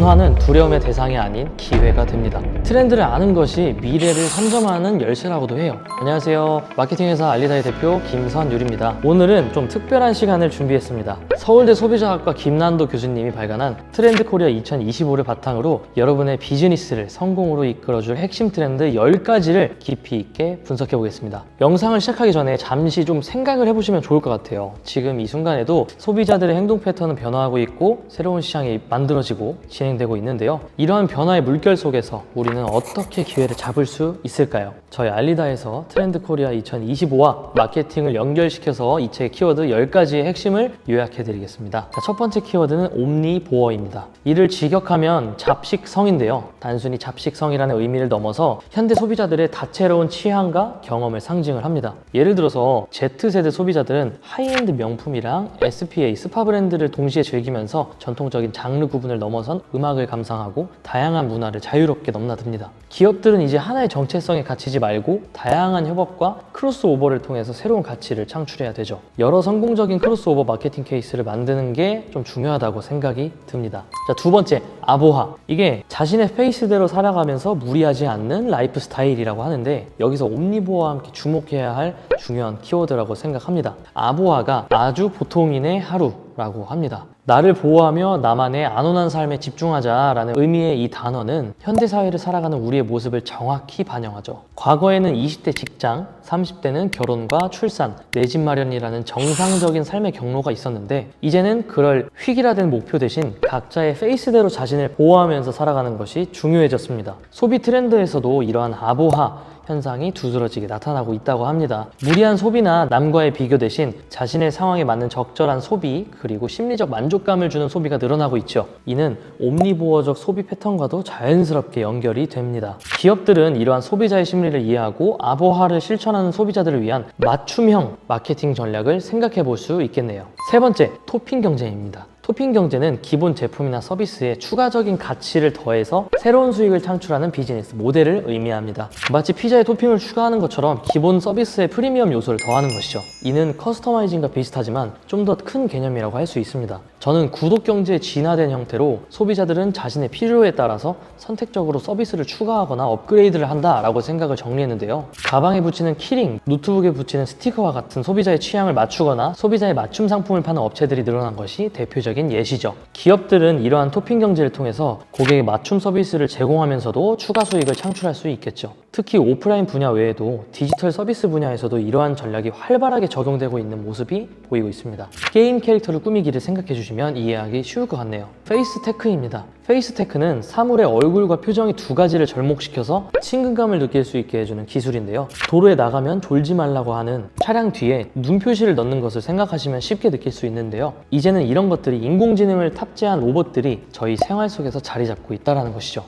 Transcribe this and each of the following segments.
변화는 두려움의 대상이 아닌 기회가 됩니다. 트렌드를 아는 것이 미래를 선점하는 열쇠라고도 해요. 안녕하세요. 마케팅 회사 알리다의 대표 김선율입니다. 오늘은 좀 특별한 시간을 준비했습니다. 서울대 소비자학과 김난도 교수님이 발간한 트렌드 코리아 2025를 바탕으로 여러분의 비즈니스를 성공으로 이끌어줄 핵심 트렌드 10가지를 깊이 있게 분석해 보겠습니다. 영상을 시작하기 전에 잠시 좀 생각을 해보시면 좋을 것 같아요. 지금 이 순간에도 소비자들의 행동 패턴은 변화하고 있고 새로운 시장이 만들어지고 진행 되고 있는데요. 이러한 변화의 물결 속에서 우리는 어떻게 기회를 잡을 수 있을까요? 저희 알리다에서 트렌드 코리아 2025와 마케팅을 연결시켜서 이 책의 키워드 10가지의 핵심을 요약해 드리겠습니다. 자, 첫 번째 키워드는 옴니 보어입니다. 이를 직역하면 잡식성인데요. 단순히 잡식성이라는 의미를 넘어서 현대 소비자들의 다채로운 취향과 경험을 상징을 합니다. 예를 들어서 Z세대 소비자들은 하이엔드 명품이랑 SPA, 스파 브랜드를 동시에 즐기면서 전통적인 장르 구분을 넘어선 음 악을 감상하고 다양한 문화를 자유롭게 넘나듭니다. 기업들은 이제 하나의 정체성에 갇히지 말고 다양한 협업과 크로스오버를 통해서 새로운 가치를 창출해야 되죠. 여러 성공적인 크로스오버 마케팅 케이스를 만드는 게 좀 중요하다고 생각이 듭니다. 자, 두 번째, 아보하. 이게 자신의 페이스대로 살아가면서 무리하지 않는 라이프 스타일이라고 하는데 여기서 옴니보어와 함께 주목해야 할 중요한 키워드라고 생각합니다. 아보하가 아주 보통인의 하루 라고 합니다. 나를 보호하며 나만의 안온한 삶에 집중하자라는 의미의 이 단어는 현대 사회를 살아가는 우리의 모습을 정확히 반영하죠. 과거에는 20대 직장, 30대는 결혼과 출산, 내 집 마련이라는 정상적인 삶의 경로가 있었는데 이제는 그럴 획일화된 목표 대신 각자의 페이스대로 자신을 보호하면서 살아가는 것이 중요해졌습니다. 소비 트렌드에서도 이러한 아보하 현상이 두드러지게 나타나고 있다고 합니다. 무리한 소비나 남과의 비교 대신 자신의 상황에 맞는 적절한 소비 그리고 심리적 만족 감을 주는 소비가 늘어나고 있죠. 이는 옴니보어적 소비 패턴과도 자연스럽게 연결이 됩니다. 기업들은 이러한 소비자의 심리를 이해하고 아보하를 실천하는 소비자들을 위한 맞춤형 마케팅 전략을 생각해 볼 수 있겠네요. 세 번째, 토핑 경쟁입니다. 토핑 경제는 기본 제품이나 서비스에 추가적인 가치를 더해서 새로운 수익을 창출하는 비즈니스 모델을 의미합니다. 마치 피자에 토핑을 추가하는 것처럼 기본 서비스에 프리미엄 요소를 더하는 것이죠. 이는 커스터마이징과 비슷하지만 좀 더 큰 개념이라고 할 수 있습니다. 저는 구독 경제의 진화된 형태로 소비자들은 자신의 필요에 따라서 선택적으로 서비스를 추가하거나 업그레이드를 한다라고 생각을 정리했는데요. 가방에 붙이는 키링, 노트북에 붙이는 스티커와 같은 소비자의 취향을 맞추거나 소비자의 맞춤 상품을 파는 업체들이 늘어난 것이 대표적인 예시죠. 기업들은 이러한 토핑 경제를 통해서 고객의 맞춤 서비스를 제공하면서도 추가 수익을 창출할 수 있겠죠. 특히 오프라인 분야 외에도 디지털 서비스 분야에서도 이러한 전략이 활발하게 적용되고 있는 모습이 보이고 있습니다. 게임 캐릭터를 꾸미기를 생각해 주시면 이해하기 쉬울 것 같네요. 페이스 테크입니다. 페이스 테크는 사물의 얼굴과 표정이 두 가지를 접목시켜서 친근감을 느낄 수 있게 해주는 기술인데요. 도로에 나가면 졸지 말라고 하는 차량 뒤에 눈 표시를 넣는 것을 생각하시면 쉽게 느낄 수 있는데요. 이제는 이런 것들이 인공지능을 탑재한 로봇들이 저희 생활 속에서 자리 잡고 있다는 것이죠.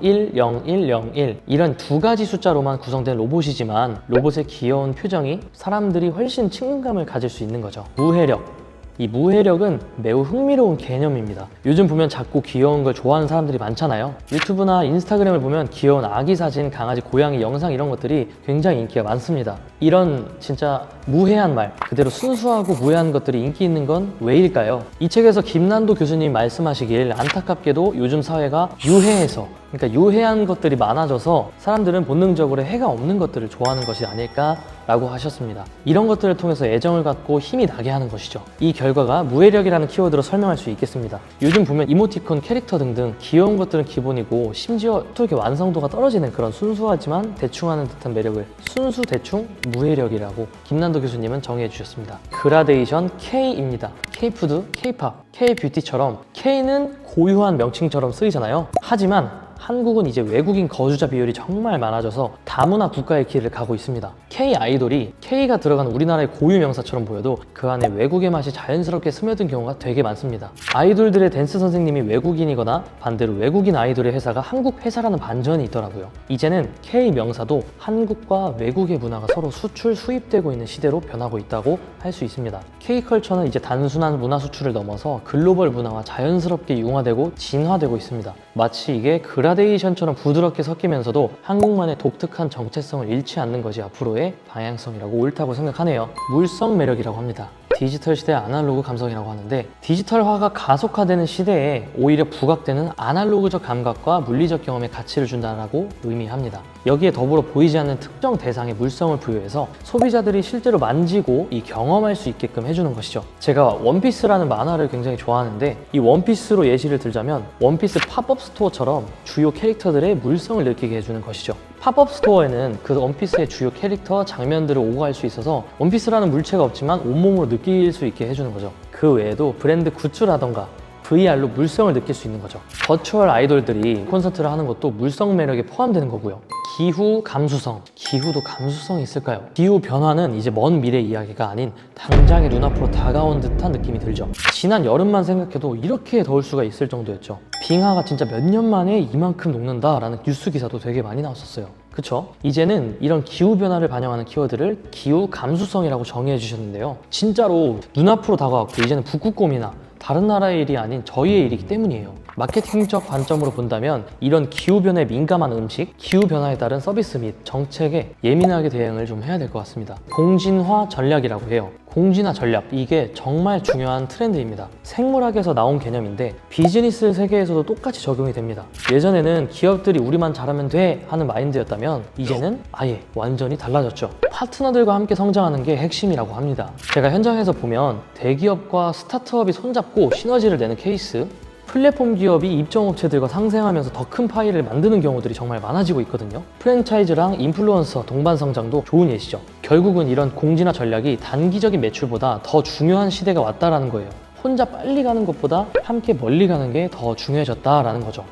01, 01, 01 이런 두 가지 숫자로만 구성된 로봇이지만 로봇의 귀여운 표정이 사람들이 훨씬 친근감을 가질 수 있는 거죠. 무해력, 이 무해력은 매우 흥미로운 개념입니다. 요즘 보면 작고 귀여운 걸 좋아하는 사람들이 많잖아요. 유튜브나 인스타그램을 보면 귀여운 아기 사진, 강아지, 고양이 영상 이런 것들이 굉장히 인기가 많습니다. 이런 진짜 무해한 말, 그대로 순수하고 무해한 것들이 인기 있는 건 왜일까요? 이 책에서 김난도 교수님 말씀하시길 안타깝게도 요즘 사회가 유해해서 그러니까 유해한 것들이 많아져서 사람들은 본능적으로 해가 없는 것들을 좋아하는 것이 아닐까 라고 하셨습니다. 이런 것들을 통해서 애정을 갖고 힘이 나게 하는 것이죠. 이 결과가 무해력이라는 키워드로 설명할 수 있겠습니다. 요즘 보면 이모티콘, 캐릭터 등등 귀여운 것들은 기본이고 심지어 어떻게 완성도가 떨어지는 그런 순수하지만 대충하는 듯한 매력을 순수 대충 무해력이라고 김난도 교수님은 정의해 주셨습니다. 그라데이션 K입니다. K푸드, K팝, K뷰티처럼 K는 고유한 명칭처럼 쓰이잖아요. 하지만 한국은 이제 외국인 거주자 비율이 정말 많아져서 다문화 국가의 길을 가고 있습니다. K 아이돌이 K가 들어간 우리나라의 고유 명사처럼 보여도 그 안에 외국의 맛이 자연스럽게 스며든 경우가 되게 많습니다. 아이돌들의 댄스 선생님이 외국인이거나 반대로 외국인 아이돌의 회사가 한국 회사라는 반전이 있더라고요. 이제는 K 명사도 한국과 외국의 문화가 서로 수출 수입되고 있는 시대로 변하고 있다고 할 수 있습니다. K 컬처는 이제 단순한 문화 수출을 넘어서 글로벌 문화와 자연스럽게 융화되고 진화되고 있습니다. 마치 이게 그라 데이션처럼 부드럽게 섞이면서도 한국만의 독특한 정체성을 잃지 않는 것이 앞으로의 방향성이라고 옳다고 생각하네요. 물성 매력이라고 합니다. 디지털 시대의 아날로그 감성이라고 하는데 디지털화가 가속화되는 시대에 오히려 부각되는 아날로그적 감각과 물리적 경험의 가치를 준다라고 의미합니다. 여기에 더불어 보이지 않는 특정 대상의 물성을 부여해서 소비자들이 실제로 만지고 이 경험할 수 있게끔 해주는 것이죠. 제가 원피스라는 만화를 굉장히 좋아하는데 이 원피스로 예시를 들자면 원피스 팝업 스토어처럼 주요 캐릭터들의 물성을 느끼게 해주는 것이죠. 팝업 스토어에는 그 원피스의 주요 캐릭터 장면들을 오고갈 수 있어서 원피스라는 물체가 없지만 온몸으로 느낄 수 있게 해주는 거죠. 그 외에도 브랜드 굿즈라던가 VR로 물성을 느낄 수 있는 거죠. 버추얼 아이돌들이 콘서트를 하는 것도 물성 매력에 포함되는 거고요. 기후 감수성. 기후도 감수성이 있을까요? 기후 변화는 이제 먼 미래 이야기가 아닌 당장의 눈앞으로 다가온 듯한 느낌이 들죠. 지난 여름만 생각해도 이렇게 더울 수가 있을 정도였죠. 빙하가 진짜 몇 년 만에 이만큼 녹는다라는 뉴스 기사도 되게 많이 나왔었어요. 그쵸? 이제는 이런 기후 변화를 반영하는 키워드를 기후 감수성이라고 정의해 주셨는데요. 진짜로 눈앞으로 다가왔고 이제는 북극곰이나 다른 나라의 일이 아닌 저희의 일이기 때문이에요. 마케팅적 관점으로 본다면 이런 기후변화에 민감한 음식, 기후변화에 따른 서비스 및 정책에 예민하게 대응을 좀 해야 될 것 같습니다. 공진화 전략이라고 해요. 공진화 전략, 이게 정말 중요한 트렌드입니다. 생물학에서 나온 개념인데 비즈니스 세계에서도 똑같이 적용이 됩니다. 예전에는 기업들이 우리만 잘하면 돼 하는 마인드였다면 이제는 아예 완전히 달라졌죠. 파트너들과 함께 성장하는 게 핵심이라고 합니다. 제가 현장에서 보면 대기업과 스타트업이 손잡고 시너지를 내는 케이스 플랫폼 기업이 입점업체들과 상생하면서 더 큰 파일을 만드는 경우들이 정말 많아지고 있거든요. 프랜차이즈랑 인플루언서 동반 성장도 좋은 예시죠. 결국은 이런 공진화 전략이 단기적인 매출보다 더 중요한 시대가 왔다라는 거예요. 혼자 빨리 가는 것보다 함께 멀리 가는 게 더 중요해졌다라는 거죠.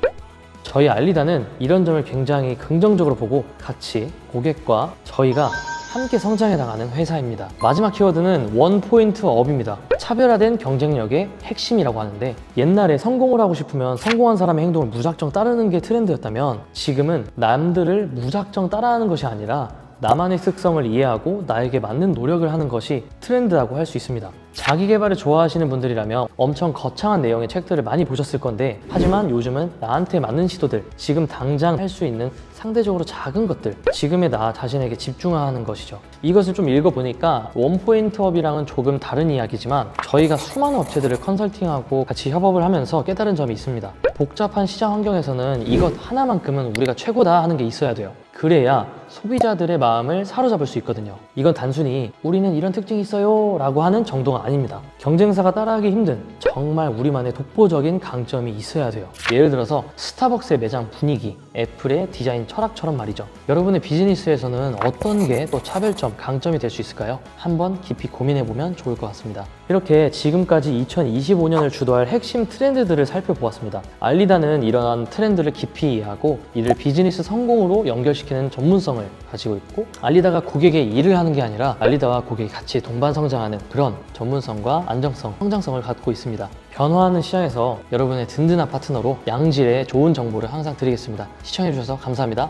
저희 알리다는 이런 점을 굉장히 긍정적으로 보고 같이 고객과 저희가 함께 성장해 나가는 회사입니다. 마지막 키워드는 원 포인트 업입니다. 차별화된 경쟁력의 핵심이라고 하는데 옛날에 성공을 하고 싶으면 성공한 사람의 행동을 무작정 따르는 게 트렌드였다면 지금은 남들을 무작정 따라하는 것이 아니라 나만의 특성을 이해하고 나에게 맞는 노력을 하는 것이 트렌드라고 할 수 있습니다. 자기 개발을 좋아하시는 분들이라면 엄청 거창한 내용의 책들을 많이 보셨을 건데 하지만 요즘은 나한테 맞는 시도들 지금 당장 할 수 있는 상대적으로 작은 것들 지금의 나 자신에게 집중하는 것이죠. 이것을 좀 읽어보니까 원포인트업이랑은 조금 다른 이야기지만 저희가 수많은 업체들을 컨설팅하고 같이 협업을 하면서 깨달은 점이 있습니다. 복잡한 시장 환경에서는 이것 하나만큼은 우리가 최고다 하는 게 있어야 돼요. 그래야 소비자들의 마음을 사로잡을 수 있거든요. 이건 단순히 우리는 이런 특징이 있어요 라고 하는 정도가 아닙니다. 경쟁사가 따라하기 힘든 정말 우리만의 독보적인 강점이 있어야 돼요. 예를 들어서 스타벅스의 매장 분위기, 애플의 디자인 철학처럼 말이죠. 여러분의 비즈니스에서는 어떤 게 또 차별점, 강점이 될 수 있을까요? 한번 깊이 고민해 보면 좋을 것 같습니다. 이렇게 지금까지 2025년을 주도할 핵심 트렌드들을 살펴보았습니다. 알리다는 이러한 트렌드를 깊이 이해하고 이를 비즈니스 성공으로 연결시키는 전문 성을 가지고 있고 알리다가 고객의 일을 하는 게 아니라 알리다와 고객이 같이 동반 성장하는 그런 전문성과 안정성, 성장성을 갖고 있습니다. 변화하는 시장에서 여러분의 든든한 파트너로 양질의 좋은 정보를 항상 드리겠습니다. 시청해주셔서 감사합니다.